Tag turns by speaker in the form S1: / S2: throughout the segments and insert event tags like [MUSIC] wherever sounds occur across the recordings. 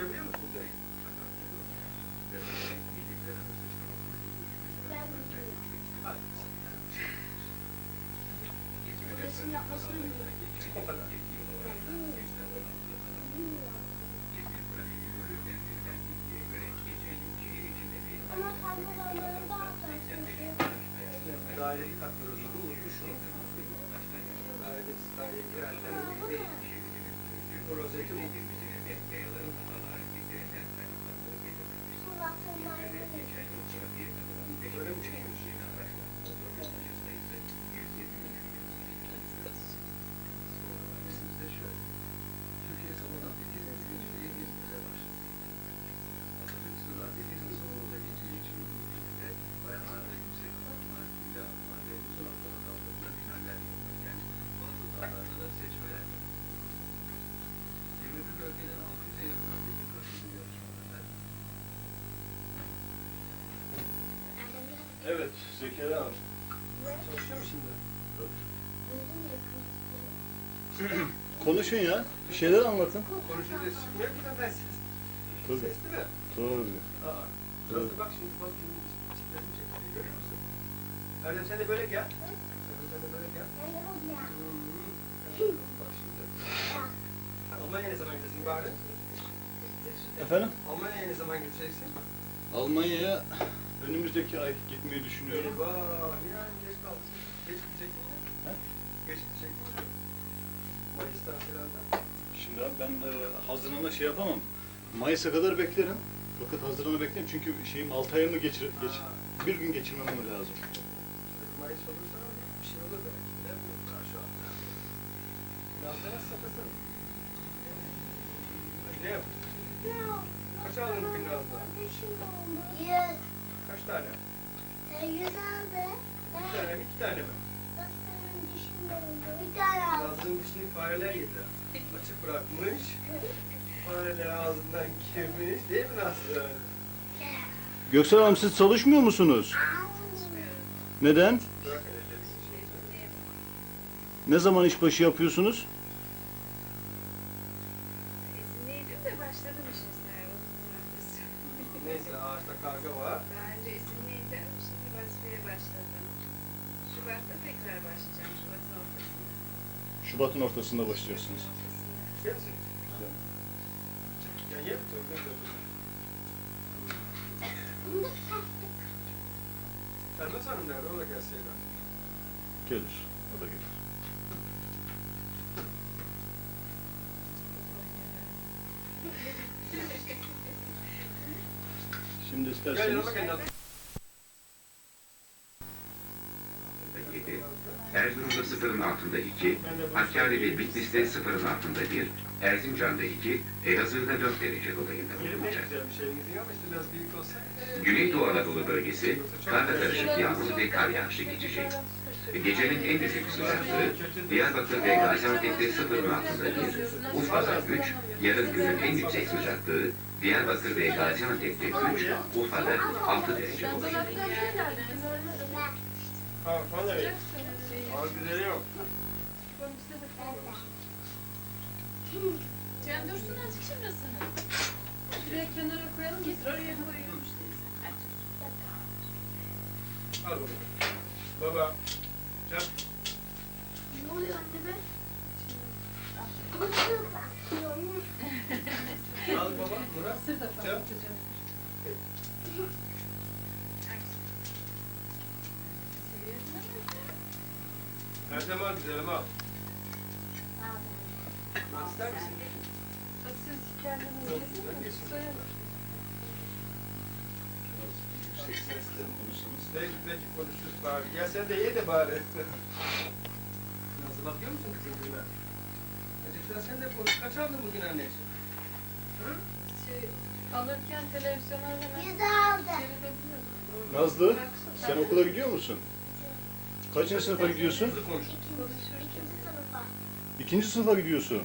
S1: Sen onları okuyabiliyor musun? Kuzey? Hadi.
S2: Resim yapmasını biliyorum.
S1: O kadar.
S2: Ama tablolarını daha
S1: Daireyi katmıyoruz. Bunu unutmuşum. Dairede biz daireye girerken bu rozeti bu.
S3: Evet, Zekeriya Hanım.
S1: Çalışıyor mu şimdi? [CLEARS THROAT]
S3: Konuşun ya. Bir şeyler anlatın.
S1: Konuşunca çıkmıyor ki zaten ses.
S3: Tabii.
S1: Sesli mi?
S3: Tabii.
S1: Aa. Biraz da bak şimdi bak şimdi resim çekiliyor görüyor musun? Erdem sen de böyle gel. Erdem sen de böyle gel. Hmm. Bak şimdi. Almanya'ya ne zaman gideceksin bari?
S3: Efendim?
S1: Almanya'ya ne zaman gideceksin?
S3: Almanya'ya önümüzdeki ay gitmeyi düşünüyorum.
S1: Eyvah, yani geç kaldın? Geç gidecektin mi?
S3: He?
S1: Geç gidecektin mi? Mayıs'ta falan da.
S3: Şimdi abi ben e, şey yapamam. Mayıs'a kadar beklerim. Fakat Haziran'a beklerim çünkü şeyim 6 ayımı geçir, geç, bir gün geçirmem lazım.
S1: Mayıs olursa bir şey olur belki. Bilemiyorum daha şu anda. Biraz da nasıl saklasın? Ne yap? Kaç aldın Nazlı?
S2: Yüz.
S1: Kaç tane?
S2: E, yüz aldı.
S1: Bir tane mi, iki tane mi?
S2: Dostlarım dişim oldu. Bir tane aldı.
S1: Nazlı'nın dişini fareler yedi. Açık bırakmış. Fareler ağzından girmiş. Değil mi Nazlı?
S3: Göksel Hanım siz çalışmıyor musunuz? Neden? Ne zaman işbaşı yapıyorsunuz?
S4: Şubat'ta tekrar başlayacağım, Şubat'ın ortasında.
S3: Şubat'ın ortasında başlıyorsunuz.
S1: Şey? Çok güzel. Elmas Hanım nerede? O da gelseydi.
S3: Gelir. O da gelir. [LAUGHS] Şimdi isterseniz
S1: gel
S5: sıfırın altında 2, Hakkari ve Bitlis'te sıfırın altında 1, Erzincan'da 2, Elazığ'da 4 derece dolayında bulunacak.
S1: şey.
S5: Güneydoğu Anadolu bölgesi karla karışık yağmur ve kar yağışı geçecek. Gecenin en düşük sıcaklığı Diyarbakır ve Gaziantep'te sıfırın altında 1, Urfa'da 3, yarın günün en yüksek sıcaklığı Diyarbakır ve Gaziantep'te 3, Urfa'da 6 derece dolayında.
S1: Ha, falan Aa, güzeli yok.
S6: Cem dursun azıcık şimdi sana. Şuraya kenara koyalım getir oraya koyuyormuş teyze.
S1: Al bakalım. Baba. Can.
S2: Ne oluyor anne be?
S1: Al güzelim al. Murat ister misin?
S6: Siz kendiniz
S1: güzel
S6: mi?
S1: Peki peki konuşuruz bari. Gel sen de ye de bari. [LAUGHS] Nasıl bakıyor musun kızın gününe? Acıktan sen de konuş. Kaç aldın bugün anneciğim? Hı?
S6: Şey, alırken televizyona hemen
S2: Yüz aldı.
S3: Nazlı, sen okula gidiyor musun? Kaçıncı sınıfa gidiyorsun?
S2: İkinci sınıfa.
S3: İkinci sınıfa gidiyorsun.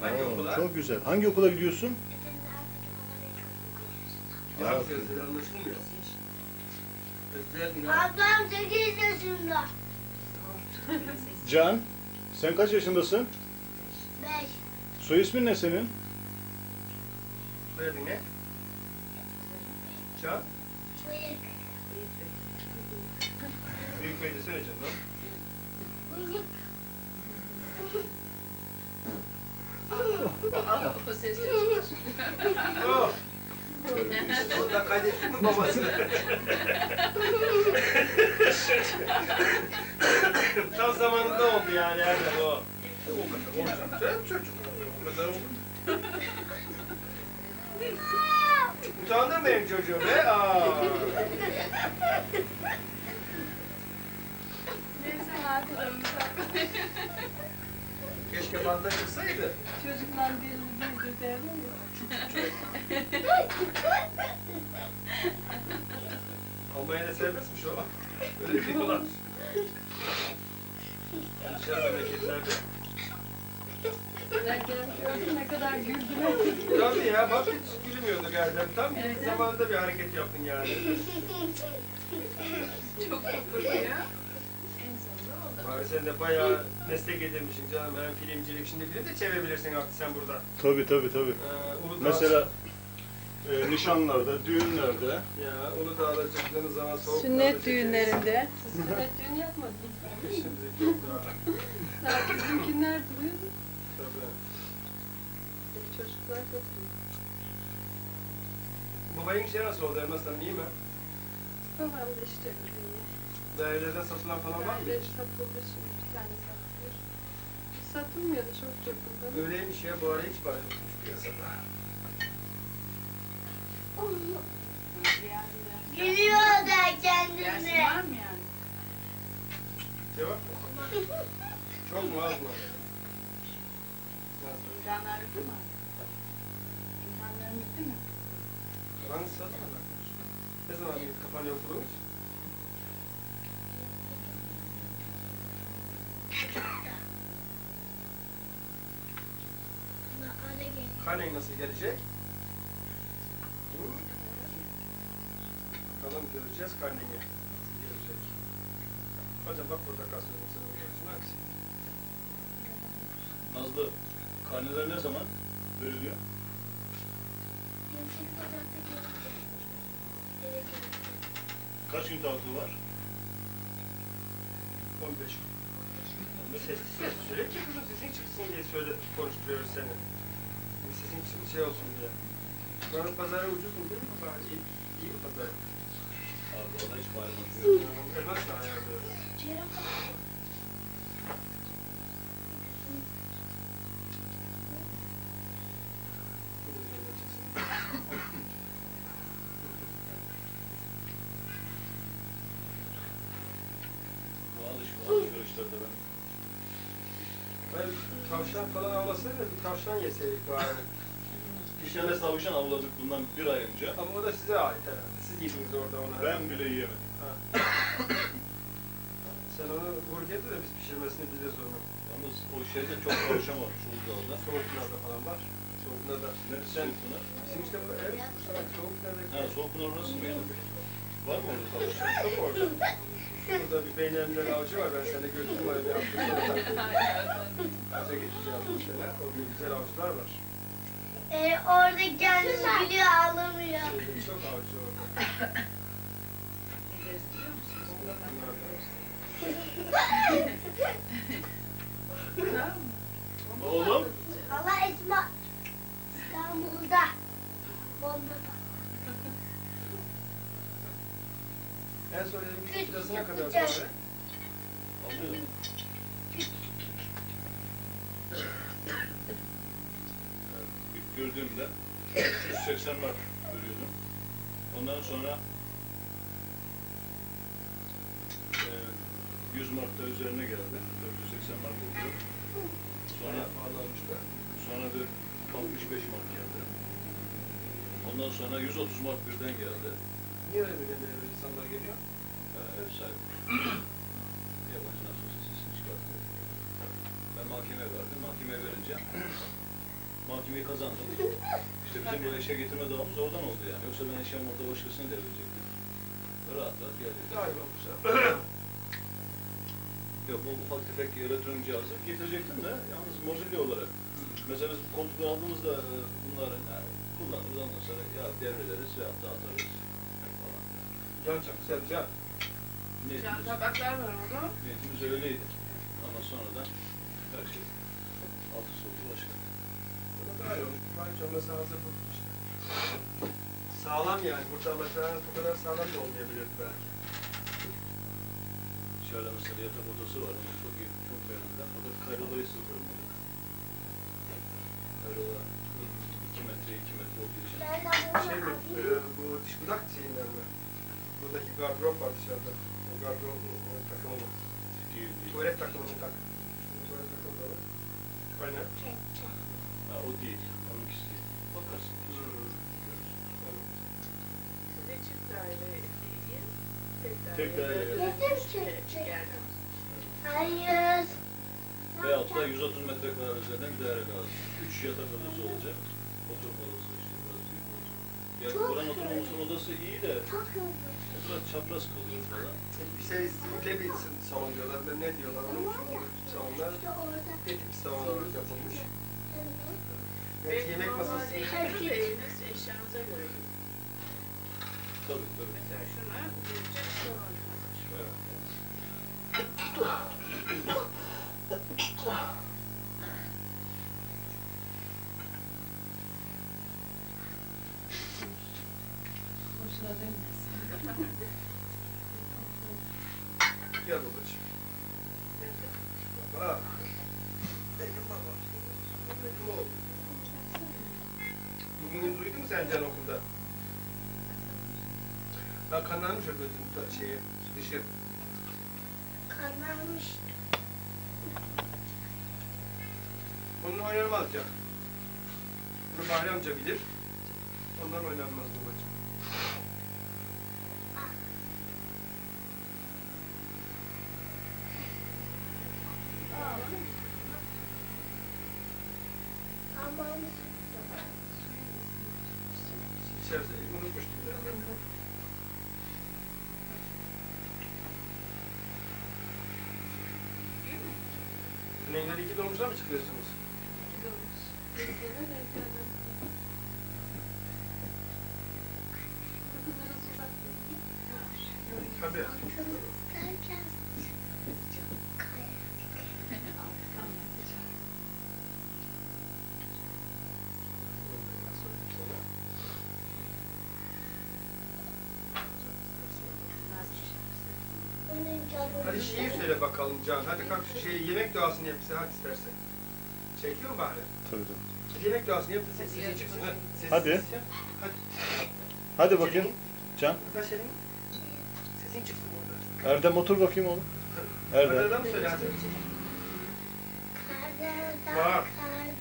S1: Hangi
S3: Aa,
S1: okula?
S3: Çok güzel. Hangi okula gidiyorsun?
S1: Ya anlaşılmıyor. Gözler inan.
S2: Ablam 8 yaşında.
S3: Can, Sen kaç yaşındasın?
S2: Beş.
S3: Soy ismin ne senin?
S1: Soyadın ne? Can? Bey desene canım.
S6: O ses çıkmış.
S1: Oh! Onda kaydettin mi babası? Tam zamanında oldu yani Erdem o. O kadar oldu. Sen çocuk. O kadar oldu. Utandın benim çocuğum be. Aa. Keşke banta çıksaydı.
S6: Çocuklar birini bir derler
S1: Almanya'da serbestmiş o. Öyle diyorlar. Dışarı memleketlerde.
S6: ya. Ne kadar güldüler.
S1: Tabii ya bak hiç gülmüyordu Erdem. Tam
S6: Evet.
S1: zamanında bir hareket yaptın yani.
S4: çok sonunda oldu.
S1: Abi sen de bayağı meslek edinmişsin canım. Hem filmcilik, şimdi film de çevirebilirsin artık sen burada.
S3: Tabii tabii tabii.
S1: Ee, Uludağ,
S3: Mesela e, nişanlarda, düğünlerde
S1: Ya Uludağ'da çıktığınız zaman soğuk
S7: Sünnet düğünlerinde.
S6: Siz sünnet düğünü yapmadınız.
S1: Şimdi çok daha. [LAUGHS]
S6: Daha bizimkiler duruyordu.
S1: Tabii.
S6: Çocuklar çok iyi.
S1: Babayın şey nasıl oldu Elmas Hanım iyi mi?
S6: Babam da işte iyi.
S1: Dairelerden satılan falan var mı?
S6: Daire satıldı şimdi bir tane satılıyor. Satılmıyordu çok çok.
S1: Öyleymiş ya bu ara hiç para yokmuş piyasada.
S2: Gülüyor da
S4: Dersin
S2: kendine.
S4: var mı yani?
S1: Cevap mı? Çok mu az mı? Az.
S4: İmkanlar bitti mi? İmkanların bitti mi?
S1: Kafanı satma Ne zaman kapanıyor okulumuz? Kanen nasıl gelecek? Hı? Bakalım göreceğiz karneni. Nasıl gelecek? Hocam bak burada kasıyorum sana bakacağım.
S3: Nazlı karneler ne zaman veriliyor?
S2: Yüksek ocakta gelecek.
S3: Kaç gün tatili var?
S1: 15. Sessiz sessiz ki kızım sesin çıksın diye söyle konuşturuyoruz seni. Yani Sesin çık- şey olsun diye. Buranın pazarı ucuz mu değil mi? Bari iyi, iyi mi pazar?
S3: Abi valla hiç yok.
S1: Elmas da ayarlıyor. Çıksın.
S3: Bu alış, alışverişlerde ben.
S1: Hayır, tavşan falan avlasaydı bir tavşan yeseydik bari.
S3: Bir tane tavşan avladık bundan bir ay önce.
S1: Ama o da size ait herhalde. Siz yediniz orada onu.
S3: Ben bile yiyemedim.
S1: Ha. [COUGHS] Sen onu vur getir de biz pişirmesini biliriz onu.
S3: Yalnız o şeyde çok tavşan varmış Uludağ'da.
S1: Soğuklarda falan var. Soğuklarda.
S3: Neresi
S1: Sen,
S3: Soğukpınar?
S1: bizim işte bu ev, Soğuklardaki
S3: Ha Soğukpınar orası mıydı? Var mı orada tavşan?
S1: çok orada. Burada bir beynelmiler avcı var. Ben seni götürdüm oraya bir hafta. Bize geçeceğim bu sene. Orada güzel avcılar var.
S2: Ee, orada kendisi gülüyor ağlamıyor.
S1: Şeyde çok avcı orada.
S3: Oğlum.
S2: Allah Esma İstanbul'da. Bombada.
S1: En son
S2: Küçük
S1: kirasına kadar sonra.
S3: Alıyorum. İlk gördüğümde 380 mark veriyordum. Ondan sonra e, 100 mark da üzerine geldi. 480 mark oldu. Sonra sonra bir 65 mark geldi. Ondan sonra 130 mark birden geldi.
S1: Niye öyle bir böyle insanlar geliyor?
S3: Ee, ev sahibi. [CLEARS THROAT] Yabancı nasıl olsa sesini çıkarttı. Ben mahkemeye verdim. Mahkemeye verince [CLEARS THROAT] mahkemeyi kazandım. İşte bizim bu eşya getirme davamız oradan oldu yani. Yoksa ben eşyamı orada başkasına devredecektim. Rahat rahat geldik.
S1: Galiba bu sefer.
S3: Yok bu ufak tefek elektronik cihazı getirecektim de yalnız mobilya olarak. Mesela biz koltukları aldığımızda e, bunları yani kullanırız ondan sonra ya devrederiz veyahut da atarız.
S1: Can çok güzel can.
S4: Can tabaklar var orada.
S3: niyetimiz öyleydi. Ama sonradan her şey altı soldu başka.
S1: Buna daha iyi olmuş. Bence mesela hazır bu işte. Sağlam yani. Burada alacağınız bu kadar sağlam da olmayabilir belki.
S3: İçeride mesela yatak odası var. Onu çok iyi, çok beğendiler. Fakat kayrolayı sızdırmadık. Kayrola 2 metre, 2 metre olduğu için.
S1: Şey mi? E,
S2: alayım.
S1: bu diş budak şeyinden mi? Buradaki gardırop var dışarıda. O gardırop o takımı
S3: değil.
S1: Tuvalet takımını tak. Tuvalet takımı da var. Aynen.
S3: Ha, o değil. Onunkisi değil. Bakarsın.
S1: Hmm. Evet.
S4: Size çift daireyi tek daire.
S3: Tek daire.
S2: Hayır.
S3: Veyahut da 130 metrekare üzerinde bir daire lazım. 3 yatak odası olacak. Oturma odası işte. Yani
S2: Çok
S3: buranın oturma
S2: güzel.
S3: odası iyi de biraz çapraz kalıyor falan.
S1: Bir şey bir salon diyorlar. Ben ne diyorlar? Onun için
S2: orada.
S1: etik olarak yapılmış.
S2: Evet.
S1: Yemek masası
S4: da eviniz eşyanıza göre.
S3: Tabii tabii.
S4: Mesela şuna gelecek salon hazır.
S3: Evet. [LAUGHS]
S6: Boşuna dönmesin.
S1: Gel babacığım. Baba. Benim babam. Benim oğlum. Bugün duydun mu sen Can okulda? Ha kanarmış o gözüm ta- şeye, dışı.
S2: Kanarmış.
S1: Onunla oynanmaz Can. Bunu Bahri amca bilir. Ondan oynanmaz babacığım. İçeride unutmuştum ya. Güneyleri iki dolmuşlar mı çıkıyorsunuz? Tabii.
S2: Derken kaya. Onun
S1: Hadi şiir söyle bakalım Can. Hadi kalk şu şey yemek duasını yap bize hadi istersen. Çekiyor mu Bahri?
S7: Tabii tabii.
S1: Hadi yemek duasını yap da sessiz çıksın. Hadi. Sessiz
S7: Hadi.
S1: Hadi.
S7: Hadi bakayım. Can.
S1: Taş elini. Sesin çıksın orada.
S7: Erdem otur bakayım oğlum. Erdem.
S1: Adam söyle hadi.
S2: Kardemeden,
S1: Var.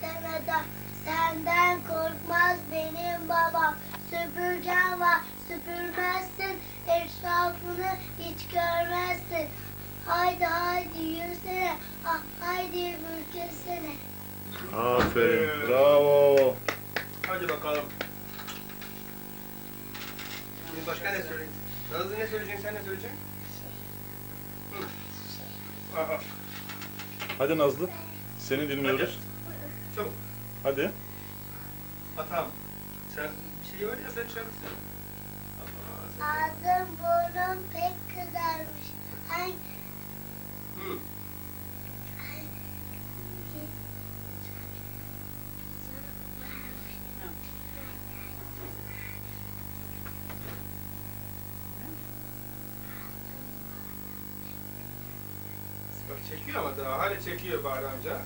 S2: kardemeden senden korkmaz benim babam. Süpürgen var, süpürmezsin, etrafını hiç görmezsin. Haydi haydi yürüsene, ah haydi bürkesene.
S7: Aferin. Bravo.
S1: Hadi bakalım. Şimdi başka ne söyleyeyim? Nazlı ne söyleyeceksin sen ne söyleyeceksin? Hı. Aa,
S7: Hadi Nazlı. Seni dinliyoruz.
S1: çabuk.
S7: Hadi.
S1: Atam. Sen bir şey var ya sen şarkı sen-
S2: Ağzım burnum pek kızarmış. Ay,
S1: Hı. Bak çekiyor ama daha hala çekiyor Bahri amca.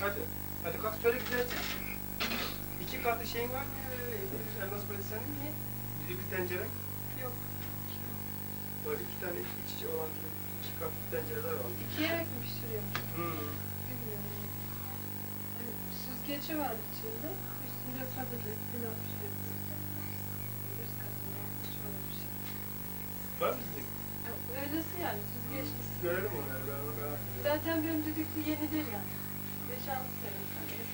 S1: Hadi. Hadi kalk söyle güzelce. İki katlı şeyin var mı? Elmas böyle senin mi? Düdüklü tencere.
S4: Yok.
S1: Böyle iki tane iç içe olan iki katlı tencereler var.
S6: İki yemek mi pişiriyor?
S1: Hı.
S6: Bilmiyorum. Yani süzgeci var içinde. Üstünde patates, pilav pişiriyor. Üst katında hiç öyle bir şey.
S1: Var mı sizin?
S6: Öylesi yani süzgeçlisi.
S1: Görelim onları ben merak ediyorum.
S6: Zaten benim düdüklü yeni değil yani. 5-6 sene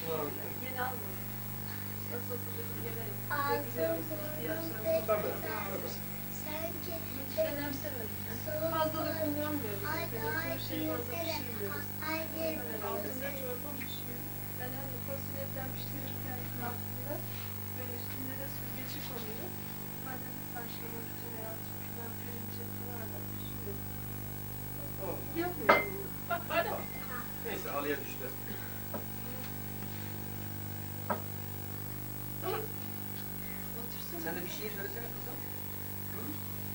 S6: falan. Böyle. Yeni almadım. Nasıl olsa dedim bize
S2: Ağzım
S6: güzel olsun ihtiyaçlarımız
S1: Tabii.
S2: Sanki
S6: Önemsemedim.
S2: soğuk
S6: Fazlalık kullanmıyoruz. Hiçbir şey fazla pişirmiyoruz. Altında çorba pişiyor. Ben hani fasulyetten pişirirken aslında böyle üstünde de süzgeci konuyor. Patates haşlamak için veya pilav pirinci bunlar da pişiyor.
S1: Oh.
S6: Yapmıyorum. Bak bana.
S1: Neyse halıya düştü.
S6: Otursana.
S1: Sen de bir şey söylesene kızım.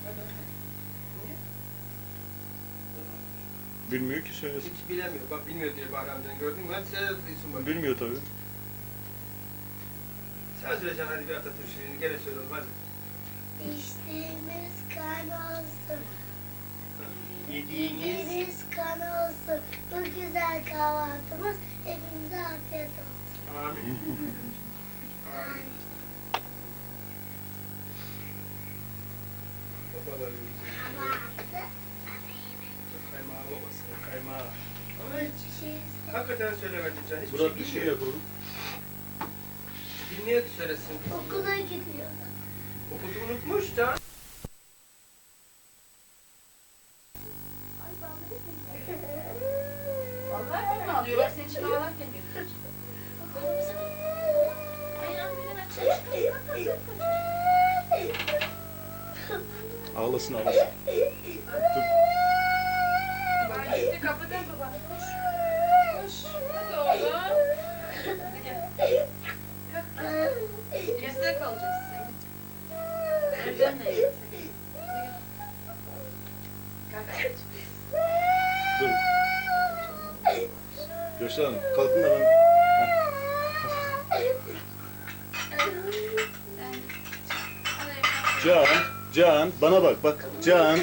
S1: Hadi. Niye?
S7: Bilmiyor ki söylesin.
S1: Hiç bilemiyor. Bak bilmiyor diye Bahri amcanı gördün mü? Hadi seyrediyorsun bak.
S7: Bilmiyor tabii.
S1: Sen söyleyeceksin hadi bir Atatürk şiirini. Gene söyle oğlum hadi.
S2: İçtiğimiz kan olsun.
S1: Yediğiniz
S2: Yediğimiz kan olsun. Bu güzel kahvaltımız hepimize afiyet olsun.
S1: Amin. [LAUGHS] Amin. Babalar yüzü. Kaymağı babasına kaymağı. Ama hiç
S2: Şey
S1: hakikaten söylemedin can. Hiçbir şey
S3: bir şey
S1: bilmiyor.
S3: yapalım.
S1: Bilmiyor ki söylesin.
S2: okula gidiyor.
S1: Okudu unutmuş can.
S6: Kapıdan baba. Koş. Koş. Hadi oğlum. Hadi gel. Kalk. Yastığa kalacaksın sen. Evden. Hadi gel. Kalk.
S7: Dur. Göster Hanım. Kalkın da ben... Can, Can, bana bak bak. Can,